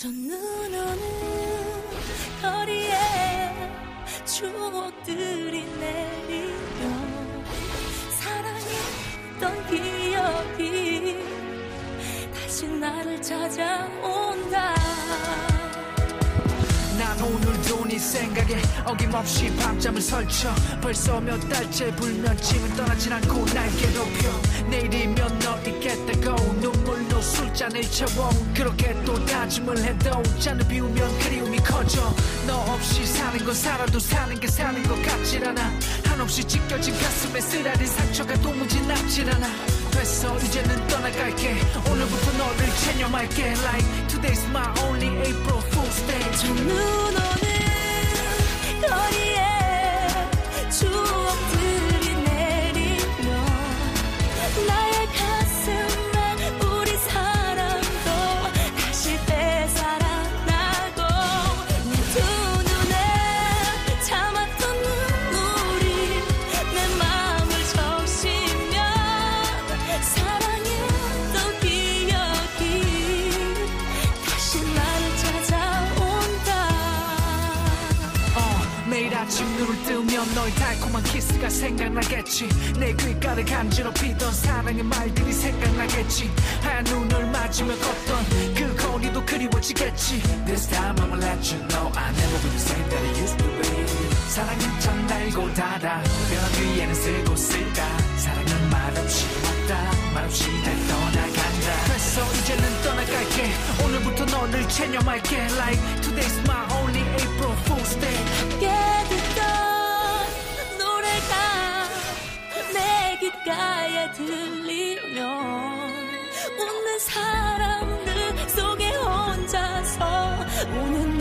저 눈 오늘도 네 생각에 어김없이 밤잠을 설쳐 벌써 몇 달째 불면증은 떠나진 않고 날 괴롭혀. 내일이면 너 있겠다고 눈물로 술잔을 채워. 그렇게 또 다짐을 해도 잔을 비우면 그리움이 커져. 너 없이 사는 건 살아도 사는 게 사는 것 같질 않아. 한없이 찢겨진 가슴에 쓰라린 상처가 도무지 낫질 않아 됐어 이제는 떠나갈게 오늘부터 너를 체념할게 like today's my only April Fool's Day 저 눈 오는 거리 아침 눈을 뜨면 너의 달콤한 키스가 생각나겠지. 내 귓가를 간지럽히던 사랑의 말들이 생각나겠지. 하얀 눈을 맞으며 걷던 그 거리도 그리워지겠지. This time I'ma let you know I never be the same that I used to be. 사랑은 참 달고 달아. 변한 뒤에는 쓰고 쓸까. 사랑은 말없이 왔다. 말없이 날 떠나간다. 됐어 이제는 떠나갈게. 오늘부터 너를 체념할게. Like today's my only April Fool's Day. 함 귓가에 들리면 웃는 사람들 속에 혼자서 우는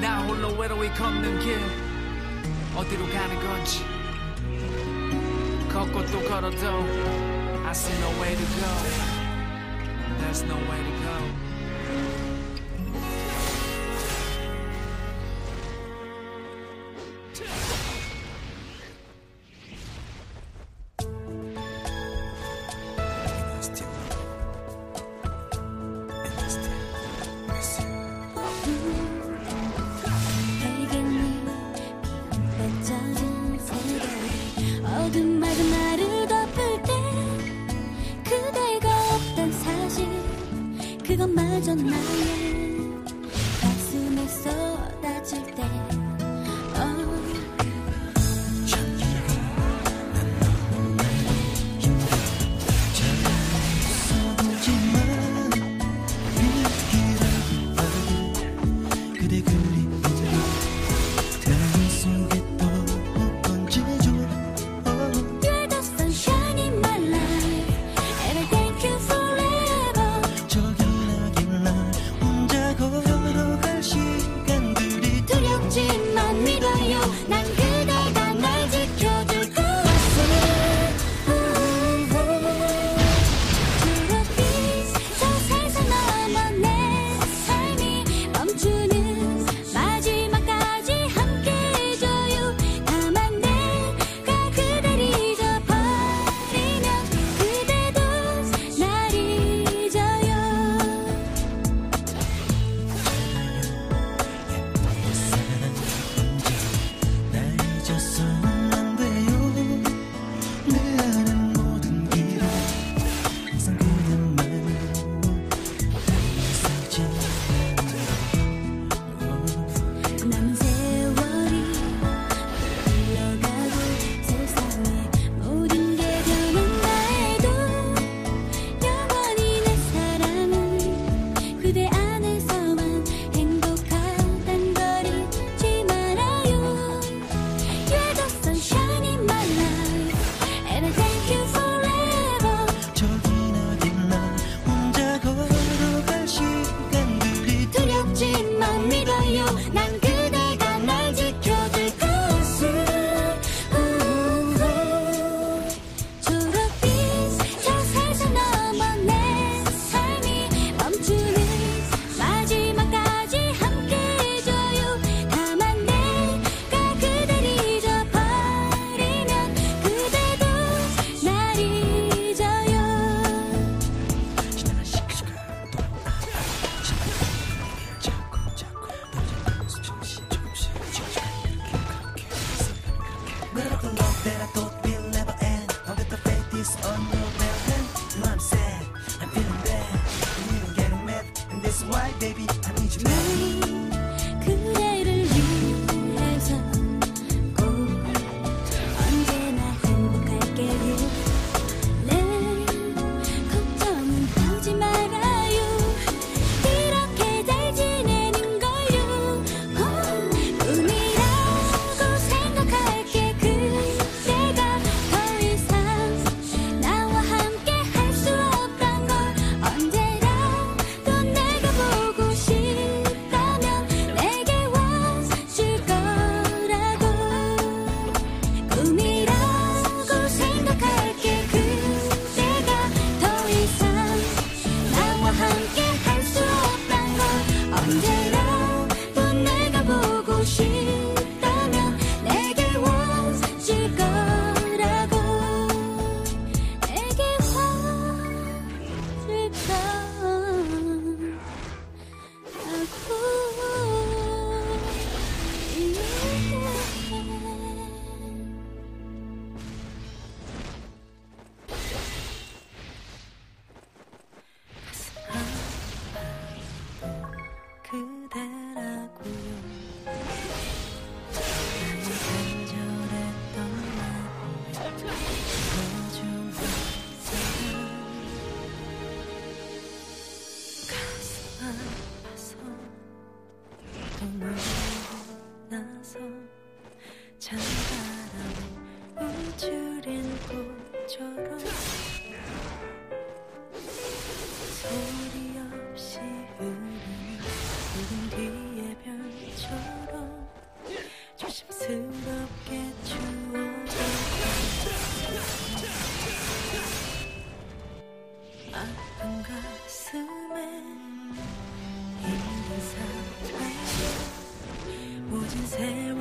Now 나 know 외로이 걷는 길 어디로 가는 건지 걷고 또 걸어도 I see no way to go. There's no way to go. จ那ม just have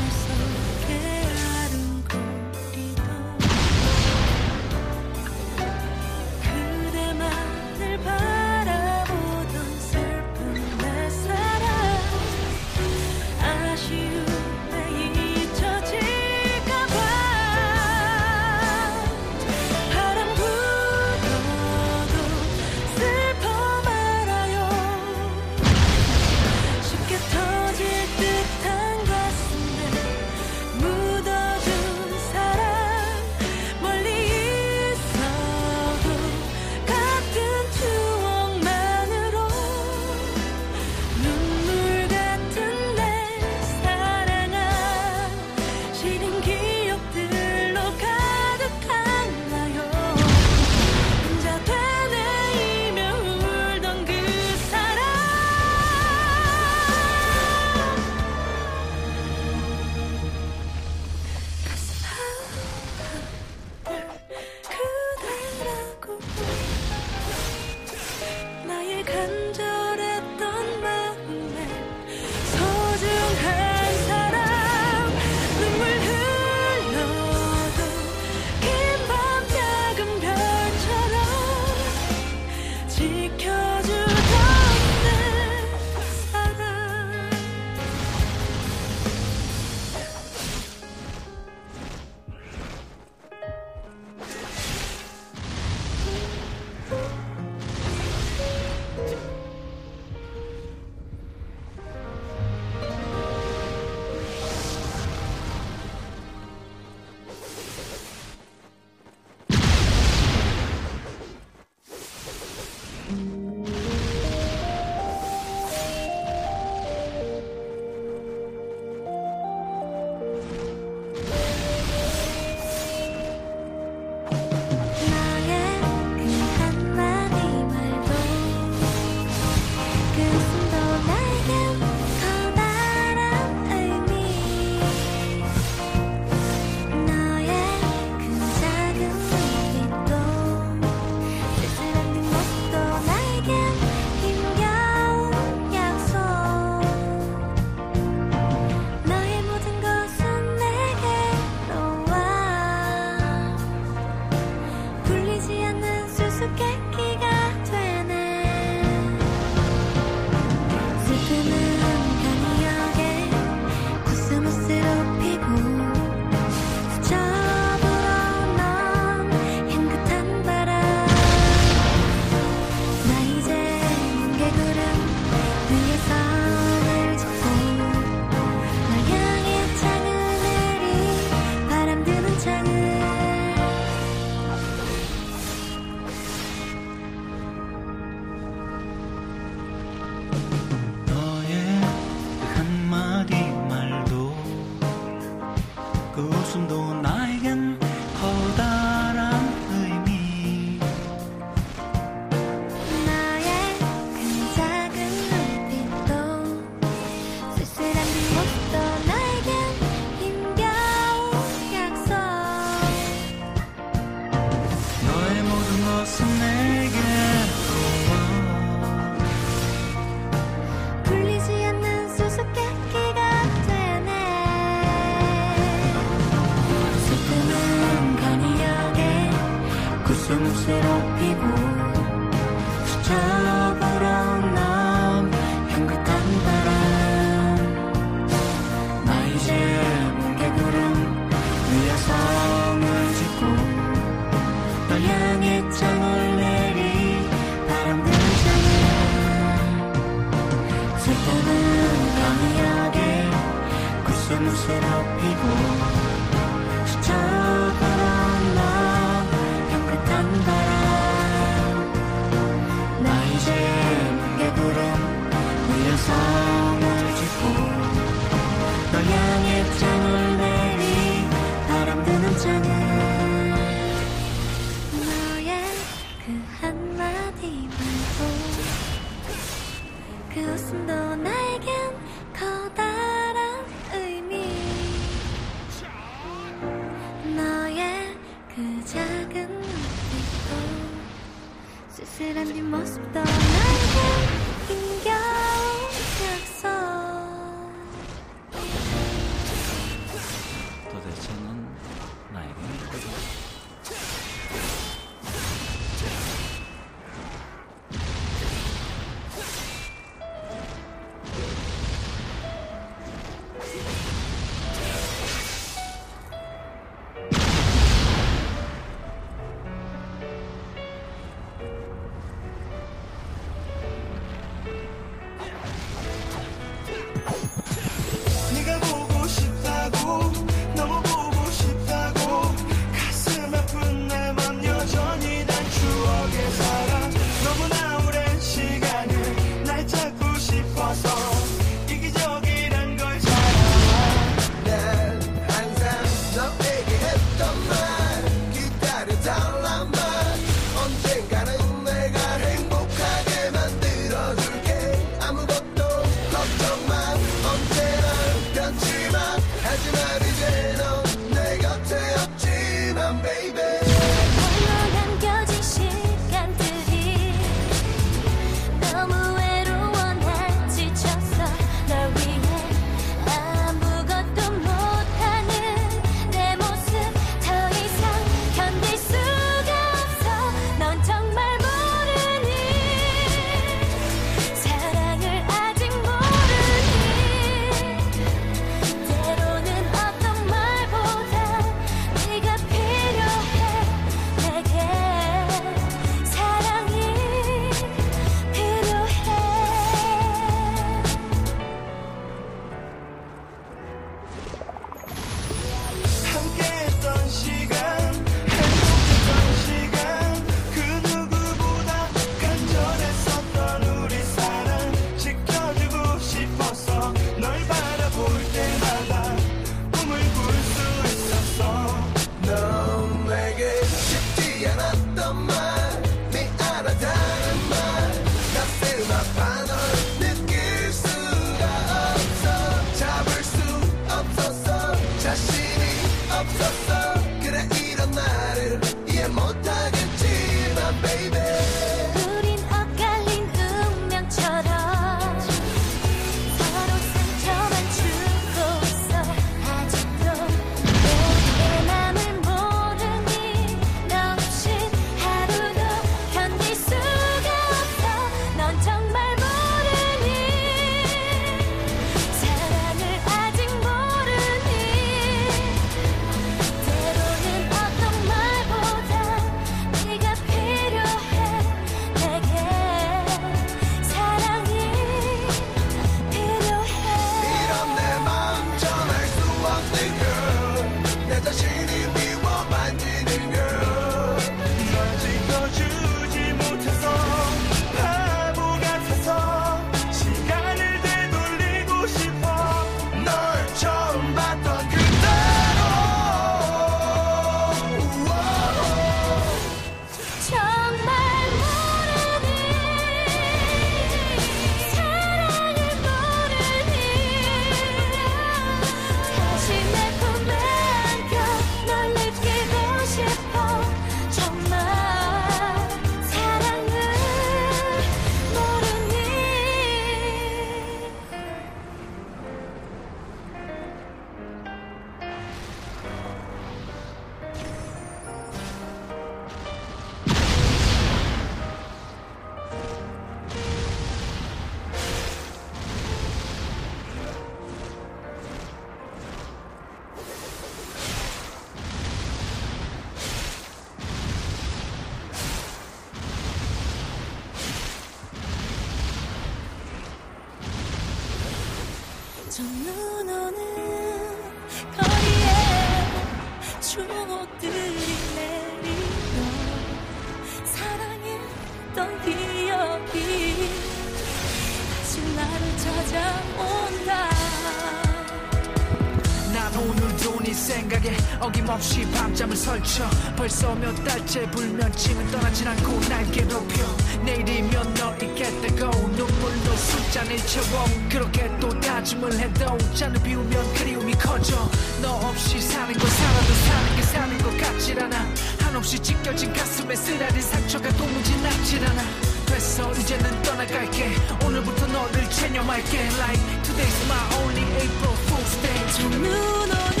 벌써 몇 달째 불면증은 떠나진 않고 날 괴롭혀 내일이면 너 있겠다고 눈물로 술잔을 채워. 그렇게 또 다짐을 해도 잔을 비우면 그리움이 커져. 너 없이 사는 거 살아도 사는 게 사는 것 같질 않아. 한없이 찢겨진 가슴에 쓰라린 상처가 도무지 낫질 않아. 됐어 이제는 떠나갈게. 오늘부터 너를 체념할게. Like today's my only April Fool's Day. 저눈 오는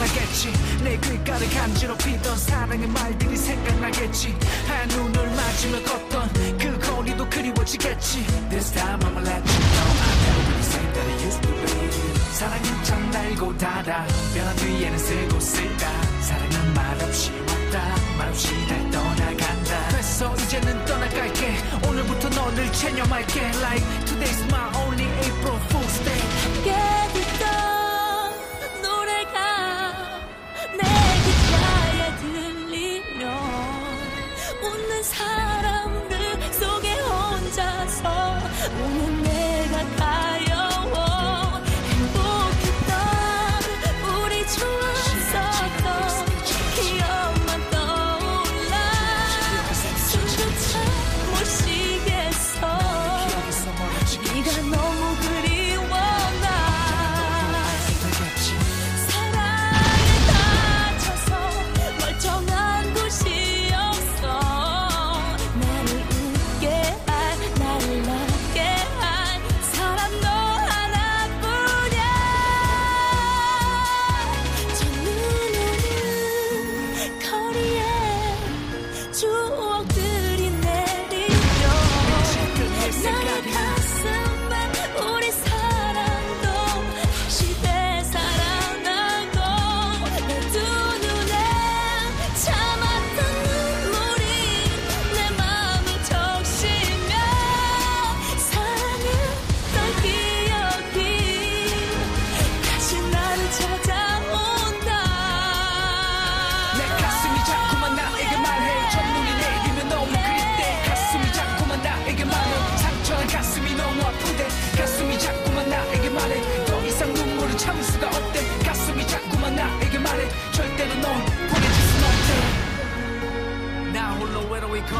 생각나겠지. 내 귓가를 간지럽히던 사랑의 말들이 생각나겠지. 하얀 눈을 맞으며 걷던 그 거리도 그리워지겠지. This time I'ma let you know I never the same that I used to be. 사랑은 참 날고 닫아. 변한 뒤에는 쓰고 쓰다 사랑은 말없이 왔다. 말없이 날 떠나간다. 됐어 이제는 떠나갈게. 오늘부터 너를 체념할게. Like today's my only April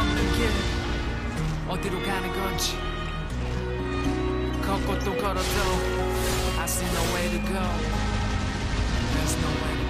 외로이 걷는 길 어디로 가는 건지 걷고 또 걸어도 I see no way to go There's no way to go